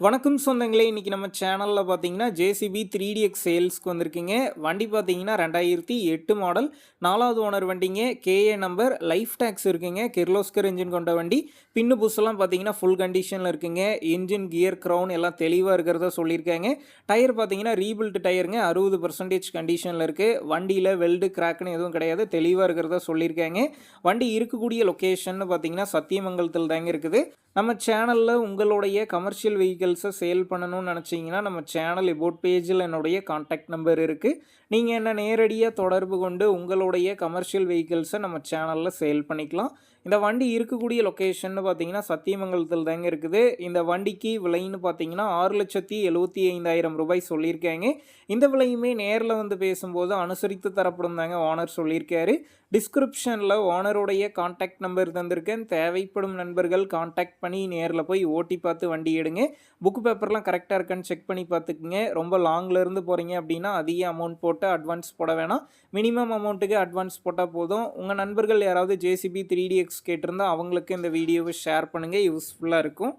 வணக்கம் சொந்தங்களே இன்றைக்கி நம்ம சேனலில் பார்த்தீங்கன்னா ஜேசிபி த்ரீ டிஎக்ஸ் சேல்ஸ்க்கு வந்திருக்கீங்க. வண்டி பார்த்தீங்கன்னா ரெண்டாயிரத்தி எட்டு மாடல் நாலாவது ஓனர் வண்டிங்க கேஏ நம்பர் லைஃப் டேக்ஸ் இருக்குங்க. கிர்லோஸ்கர் இன்ஜின் கொண்ட வண்டி. பின்னு புஸ்ஸெல்லாம் பார்த்தீங்கன்னா ஃபுல் கண்டிஷனில் இருக்குங்க. இன்ஜின் கியர் க்ரௌன் எல்லாம் தெளிவாக இருக்கிறதா சொல்லியிருக்காங்க. டயர் பார்த்தீங்கன்னா ரீபில்ட் டயருங்க அறுபது பர்சன்டேஜ் கண்டிஷனில் இருக்குது வண்டியில் வெல்டு கிராக்னு எதுவும் கிடையாது. தெளிவாக இருக்கிறதா சொல்லியிருக்காங்க. வண்டி இருக்கக்கூடிய லொக்கேஷன் பார்த்தீங்கன்னா சத்தியமங்கலத்தில் தாங்க இருக்குது. நம்ம சேனலில் உங்களுடைய கமர்ஷியல் வெஹிக்கிள்ஸை சேல் பண்ணணும்னு நினச்சிங்கன்னா நம்ம சேனல் இபோட் பேஜில் என்னுடைய காண்டாக்ட் நம்பர் இருக்குது நீங்கள் என்ன நேரடியாக தொடர்பு கொண்டு உங்களுடைய கமர்ஷியல் வெஹிக்கிள்ஸை நம்ம சேனலில் சேல் பண்ணிக்கலாம். இந்த வண்டி இருக்கக்கூடிய லொக்கேஷன் பார்த்தீங்கன்னா சத்தியமங்கலத்தில் தாங்க இருக்குது. இந்த வண்டிக்கு விலைன்னு பார்த்தீங்கன்னா ஆறு லட்சத்தி எழுபத்தி ஐந்தாயிரம் ரூபாய் சொல்லியிருக்காங்க. இந்த விலையுமே நேரில் வந்து பேசும்போது அனுசரித்து தரப்படும் தாங்க ஓனர் சொல்லியிருக்காரு. டிஸ்கிரிப்ஷனில் ஓனருடைய காண்டாக்ட் நம்பர் தந்திருக்கேன். தேவைப்படும் நண்பர்கள் காண்டாக்ட் பண்ணி நேரில் போய் ஓட்டி பார்த்து வண்டி எடுங்க. புக் பேப்பர்லாம் கரெக்டாக இருக்கான்னு செக் பண்ணி பார்த்துக்குங்க. ரொம்ப லாங்கில் இருந்து போகிறீங்க அப்படின்னா அதிக அமௌண்ட் போட்டு அட்வான்ஸ் போட வேணாம். மினிமம் அமௌண்ட்டுக்கு அட்வான்ஸ் போட்டால் போதும். உங்கள் நண்பர்கள் யாராவது ஜேசிபி த்ரீ டிஎக்ஸ் கேட்டிருந்தால் அவங்களுக்கு இந்த வீடியோவை ஷேர் பண்ணுங்கள் யூஸ்ஃபுல்லாக இருக்கும்.